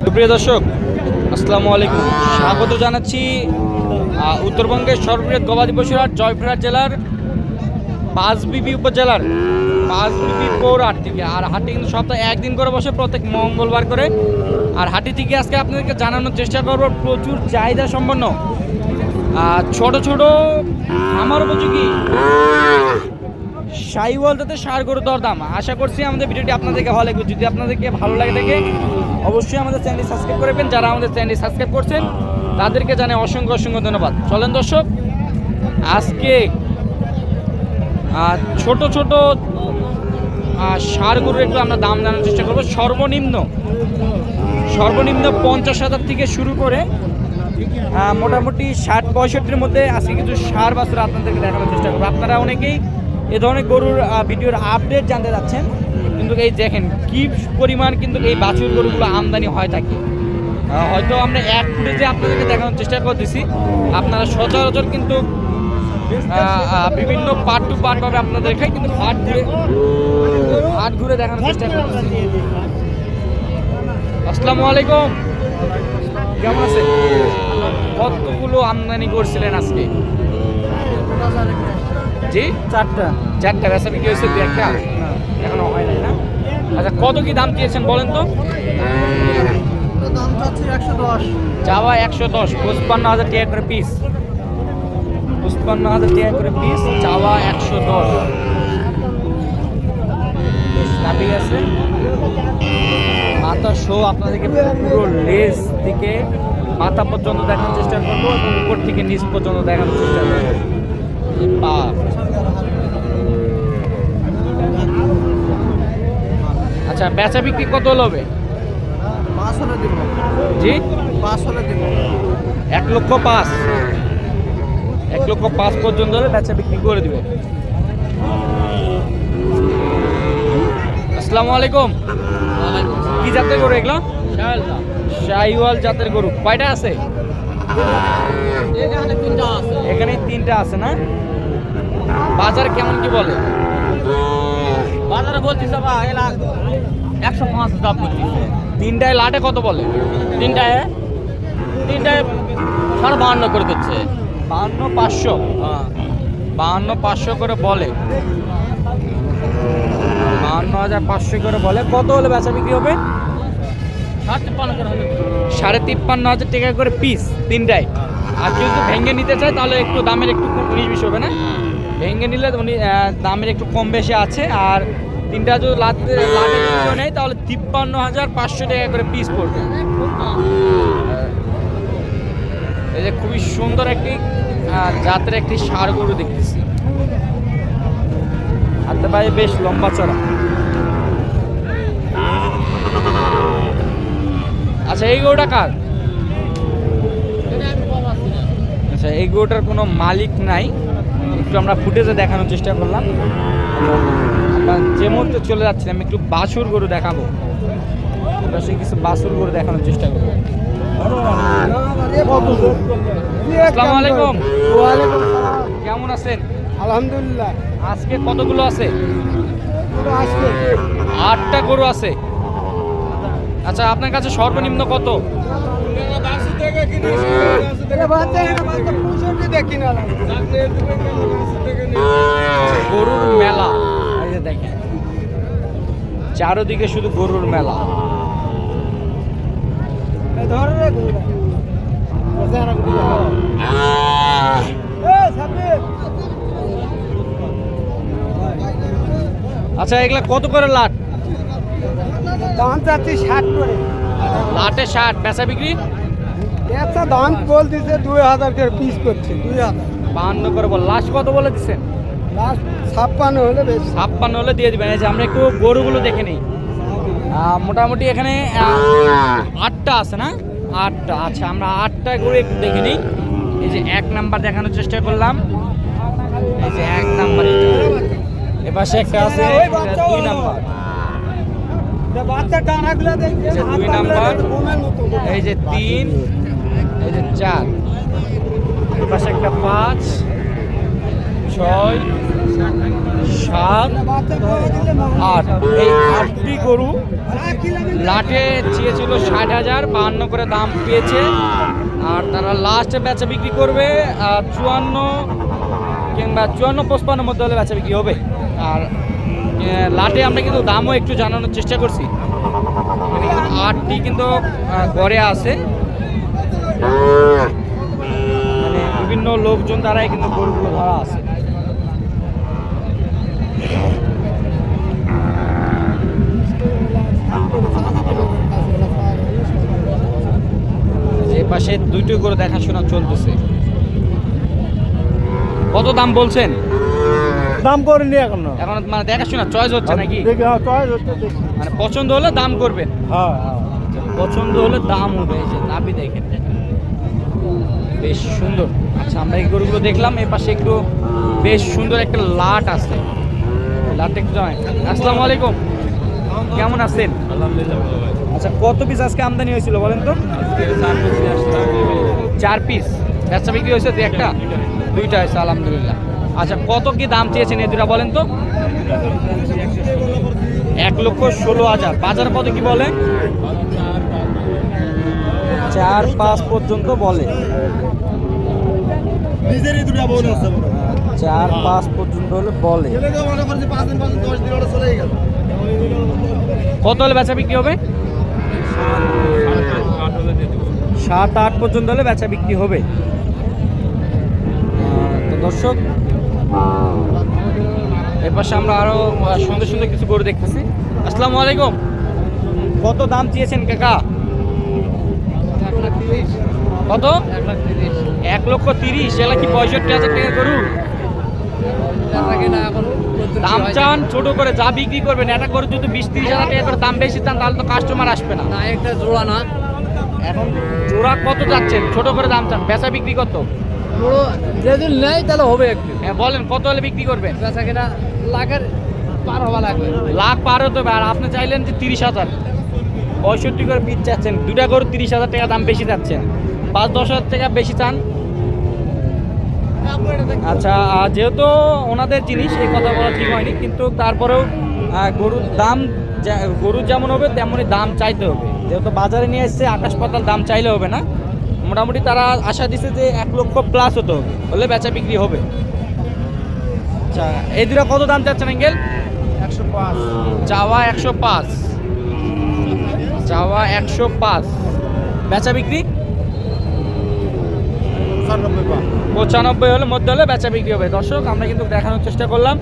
সুপ্রিয় দর্শক, আসসালামু আলাইকুম। স্বাগত জানাচ্ছি উত্তরবঙ্গের সর্ববৃহৎ গবাদি পশুর হাট, জয়পুরহাট জেলার পাঁচবিবি উপজেলার পাঁচবিবি পৌর হাট থেকে। আর হাটটি কিন্তু সপ্তাহে একদিন করে বসে, প্রত্যেক মঙ্গলবার করে। আর হাটটি থেকে আজকে আপনাদেরকে জানানোর চেষ্টা করব, প্রচুর চাহিদা সম্পন্ন। ছোট ছোট আমার উপযোগী সাইওয়াল তাতে সার গরু দরদাম। আশা করছি আমাদের ভিডিওটি আপনাদেরকে ভালো লাগবে যদি আপনাদেরকে ভালো লাগে থাকে অবশ্যই আমাদের চ্যানেলটি সাবস্ক্রাইব করবেন যারা আমাদের চ্যানেলটি সাবস্ক্রাইব করছেন, তাদেরকে জানে অসংখ্য অসংখ্য ধন্যবাদ। চলেন দর্শক, আজকে ছোট ছোট সার গরুর একটু আমরা দাম জানার চেষ্টা করব। সর্বনিম্ন সর্বনিম্ন পঞ্চাশ হাজার থেকে শুরু করে মোটামুটি ষাট পঁয়ষট্টির মধ্যে আজকে কিছু সার বাছুর আপনাদেরকে দেখানোর চেষ্টা করব। আপনারা অনেকেই এ ধরনের গরুর ভিডিওর আপডেট জানতে যাচ্ছেন কিন্তু এই দেখেন, কি পরিমাণ কিন্তু এই বাছুর গরুগুলো আমদানি হয় থাকে। হয়তো আমরা এক ফুটেজে আপনাদেরকে দেখানোর চেষ্টা করতেছি আপনারা সচরাচর কিন্তু বিভিন্ন পার্ট টু পার্ট ভাবে আপনাদের দেখাই কিন্তু হাট ঘুরে হাট ঘুরে দেখানোর চেষ্টা করতেছি আসসালামু আলাইকুম। কেমন আছে কতগুলো আমদানি করছিলেন আজকে? জি? চারটা। চারটা বেচা বিক্রি হয়েছে দু একটা? এখনও হয় নাই না? আচ্ছা কত কি দাম দিয়েছেন বলেন তো? চাওয়া একশো দশ পঁচপান্ন হাজার টাকা করে পিস পঁচপান্ন হাজার টাকা করে পিস চাওয়া একশো দশ। আছে। মাথা শো আপনাদেরকে পুরো লেজ থেকে মাথা পর্যন্ত দেখানোর চেষ্টা করব এবং উপর থেকে নিচ পর্যন্ত দেখানোর চেষ্টা করব। পা আচ্ছা বেচা বিক্রি কত হবে পাঁচ হলে দিব। জি? পাঁচ হলে দিব। এক লক্ষ পাঁচ। এক লক্ষ পাঁচ পর্যন্ত হলে বেচা বিক্রি করে দিবে। আসসালামু আলাইকুম। কি জাতের গরু এগুলো? শাহিওয়াল জাতের গরু। কয়টা আছে। এখানে তিনটা আছে না? বাজার কেমন কি বলে? বাজারে বলছিস বা এলা একশো পাঁচ দাম করতেছে তিনটায় লাটে কত বলে? তিনটায়? তিনটায় সাড়ে বাহান্ন করে দিচ্ছে। বাহান্ন পাঁচশো? বাহান্ন পাঁচশো করে বলে। বাহান্ন হাজার পাঁচশো করে বলে। কত হলে বেচা বিক্রি হবে? সাড়ে তিপ্পান্ন হাজার টাকা করে পিস তিনটায়। আর কেউ যদি ভেঙে নিতে চায় তাহলে একটু দামের একটু উনিশ বিশ হবে না? ভেঙে নিলে উনি দামের একটু কম বেশি আছে আর তিনটা যদি লাতে লাটে যদি কেউ নেয় তাহলে তিপ্পান্ন হাজার পাঁচশো টাকা করে পিস পড়বে। এই যে খুবই সুন্দর একটি জাতের একটি সার গরু দেখতেছি। হাতে পায়ে বেশ লম্বা চড়া। আচ্ছা এই গরুটা কার? আচ্ছা এই গরুটার কোনো মালিক নাই। একটু আমরা ফুটেজে দেখানোর চেষ্টা করলাম। আমরা যে মুহূর্তে চলে যাচ্ছিলাম একটু বাছুর গরু দেখাবো। আমরা সেই কিছু বাছুর গরু দেখানোর চেষ্টা করব। আসসালামু আলাইকুম। কেমন আছেন? আলহামদুলিল্লাহ। আজকে কতগুলো আছে? আটটা গরু আছে। আচ্ছা আপনার কাছে সর্বনিম্ন কত? গরুর মেলা। দেখেন। চারোদিকে শুধু গরুর মেলা। আচ্ছা এগুলা কত করে লাট? দাম চাচ্ছি ষাট করে। লাটে ষাট বেচা বিক্রি? একটা দাম বলতেছে দুই হাজার করে পিস করছে। দুই হাজার। বাহান্ন করে বল। লাস্ট কত বলে দিচ্ছেন লাস্ট ছাপ্পান্ন হলে বেশি। ছাপ্পান্ন হলে দিয়ে দিবেন। এই যে আমরা একটু গরুগুলো দেখে নিই। মোটামুটি এখানে আটটা আছে না? আটটা। আচ্ছা আমরা আটটা গরু একটু দেখে নিই। এই যে এক নাম্বার দেখানোর চেষ্টা করলাম। এই যে এক নাম্বার এপাশে একটা আছে দুই নাম্বার। দুই নাম্বার। এই যে তিন চার। এপাশে একটা পাঁচ, ছয়, সাত, আট। এই আটটি গরু লাটে চেয়েছিল ষাট হাজার বাহান্ন করে দাম পেয়েছে। আর তারা লাস্টে বেচা বিক্রি করবে চুয়ান্ন কিংবা চুয়ান্ন পঁচপান্ন মধ্যে হলে বেচা বিক্রি হবে। আর লাটে আমরা কিন্তু দামও একটু জানানোর চেষ্টা করছি। আটটি কিন্তু গড়ে আছে। মানে বিভিন্ন লোকজন দ্বারাই কিন্তু গরুগুলো ধরা আছে। এই পাশে দুইটি করে দেখাশোনা চলতেছে। কত দাম বলছেন? দাম করেনি এখনও। এখন মানে দেখাশোনা চয়েস হচ্ছে নাকি? হ্যাঁ মানে পছন্দ হলে দাম করবেন। হ্যাঁ হ্যাঁ। পছন্দ হলে দাম হবে যে নাভি দেখেন। বেশ সুন্দর। আচ্ছা আমরা এই গরুগুলো দেখলাম এ পাশে একটু বেশ সুন্দর একটা লাট আছে। লাট একটু আসসালামু আলাইকুম। কেমন আছেন? আচ্ছা কত পিস আজকে আমদানি হয়েছিল বলেন তো? চার পিস ব্যবসা বিক্রি হয়েছে দু একটা? দুইটা হয়েছে আলহামদুলিল্লাহ। আচ্ছা কত কি দাম চেয়েছেন এই দুটা বলেন তো? এক লক্ষ ষোলো হাজার। বাজার কত কি বলে? চার পাঁচ পর্যন্ত বলে। চার পাঁচ পর্যন্ত হলে বলে। কত হলে বেচা বিক্রি হবে? সাত আট পর্যন্ত হলে বেচা বিক্রি হবে। তো দর্শক এর পাশে আমরা আরও সুন্দর সুন্দর কিছু গরু দেখতেছি। আসসালামু আলাইকুম। কত দাম চেয়েছেন কাকা? কত? এক লক্ষ তিরিশ। এলা কি পঁয়ষট্টি হাজার টাকা গরু? দাম চান ছোট করে যা বিক্রি করবেন এটা করে যদি বিশ তিরিশ হাজার টাকা করে দাম বেশি চান তাহলে তো কাস্টমার আসবে না। না একটা জোড়া না। এখন জোড়া কত যাচ্ছেন? ছোট করে দাম চান বেচা বিক্রি কত? যদি নেই তাহলে হবে একটু। হ্যাঁ বলেন কত হলে বিক্রি করবেন? বেচা কিনা লাখের পার হওয়া লাগবে। লাখ পার হতে হবে আর আপনি চাইলেন যে তিরিশ হাজার। পঁয়ষট্টি করে পিস চাচ্ছেন। দুটা করে তিরিশ হাজার টাকা দাম বেশি যাচ্ছেন পাঁচ দশ হাজার টাকা বেশি চান। আচ্ছা যেহেতু ওনাদের জিনিস এই কথা বলা ঠিক হয়নি কিন্তু তারপরেও গরুর দাম গরুর যেমন হবে তেমনই দাম চাইতে হবে। যেহেতু বাজারে নিয়ে এসছে আকাশ পাতাল দাম চাইলে হবে না। মোটামুটি তারা আশা দিছে যে এক লক্ষ প্লাস হতে হবে হলে বেচা বিক্রি হবে। আচ্ছা এই দুটা কত দাম চাচ্ছেন এঙ্গেল একশো পাঁচ। চাওয়া একশো পাঁচ। চাওয়া একশো পাঁচ। বেচা বিক্রি? পঁচানব্বই হলে মধ্যে হলে বেচা বিক্রি হবে। দর্শক আমরা কিন্তু দেখানোর চেষ্টা করলাম।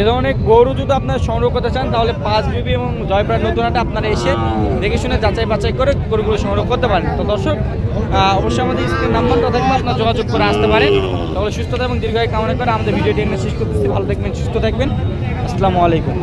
এ ধরনের গরু যদি আপনারা সংগ্রহ করতে চান তাহলে পাঁচ বিবি এবং জয়প্রায় নতুন হাটে আপনারা এসে দেখে শুনে যাচাই বাছাই করে গরুগুলো সংগ্রহ করতে পারেন। তো দর্শক অবশ্যই আমাদের স্ক্রিন নাম্বারটা থাকবে আপনারা যোগাযোগ করে আসতে পারেন। তাহলে সুস্থতা এবং দীর্ঘায় কামনা করে আমাদের ভিডিওটি এখানে শেষ করতেছি। ভালো থাকবেন সুস্থ থাকবেন। আসসালামু আলাইকুম।